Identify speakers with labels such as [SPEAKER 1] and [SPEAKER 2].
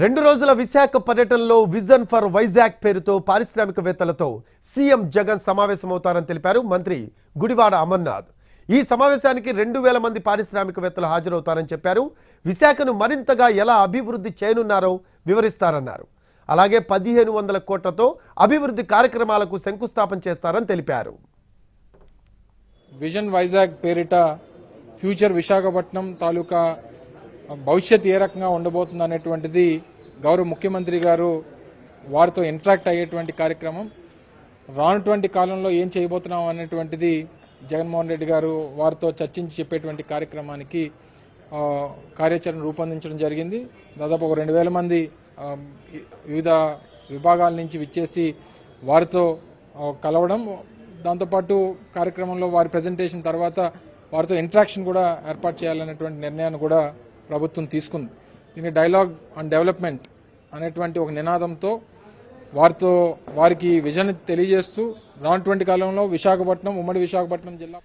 [SPEAKER 1] రెండు రోజుల విశాఖ పర్యటనలో విజన్ ఫర్ వైజాగ్ పేరుతో పారిశ్రామికవేత్తలతో సీఎం జగన్ సమావేశమవుతారని తెలిపారు మంత్రి గుడివాడ అమర్నాథ్. ఈ సమావేశానికి రెండు వేల మంది పారిశ్రామికవేత్తలు హాజరవుతారని చెప్పారు. విశాఖను మరింతగా ఎలా అభివృద్ధి చేయనున్నారో వివరిస్తారన్నారు. అలాగే పదిహేను వందల కోట్లతో అభివృద్ధి కార్యక్రమాలకు శంకుస్థాపన చేస్తారని తెలిపారు.
[SPEAKER 2] విజన్ వైజాగ్ పేరిట ఫ్యూచర్ విశాఖపట్నం తాలూకా భవిష్యత్ ఏ రకంగా ఉండబోతుంది అనేటువంటిది గౌరవ ముఖ్యమంత్రి గారు వారితో ఇంటరాక్ట్ అయ్యేటువంటి కార్యక్రమం. రానటువంటి కాలంలో ఏం చేయబోతున్నాం అనేటువంటిది జగన్మోహన్ రెడ్డి గారు వారితో చర్చించి చెప్పేటువంటి కార్యక్రమానికి కార్యాచరణ రూపొందించడం జరిగింది. దాదాపు ఒక రెండు వేల మంది వివిధ విభాగాల నుంచి విచ్చేసి వారితో కలవడం. దాంతోపాటు కార్యక్రమంలో వారి ప్రజెంటేషన్ తర్వాత వారితో ఇంటరాక్షన్ కూడా ఏర్పాటు చేయాలనేటువంటి నిర్ణయాన్ని కూడా ప్రభుత్వం తీసుకుంది. దీన్ని డైలాగ్ అండ్ డెవలప్మెంట్ అనేటువంటి ఒక నినాదంతో వారితో వారికి విజన్ తెలియజేస్తూ రానటువంటి కాలంలో విశాఖపట్నం ఉమ్మడి విశాఖపట్నం జిల్లా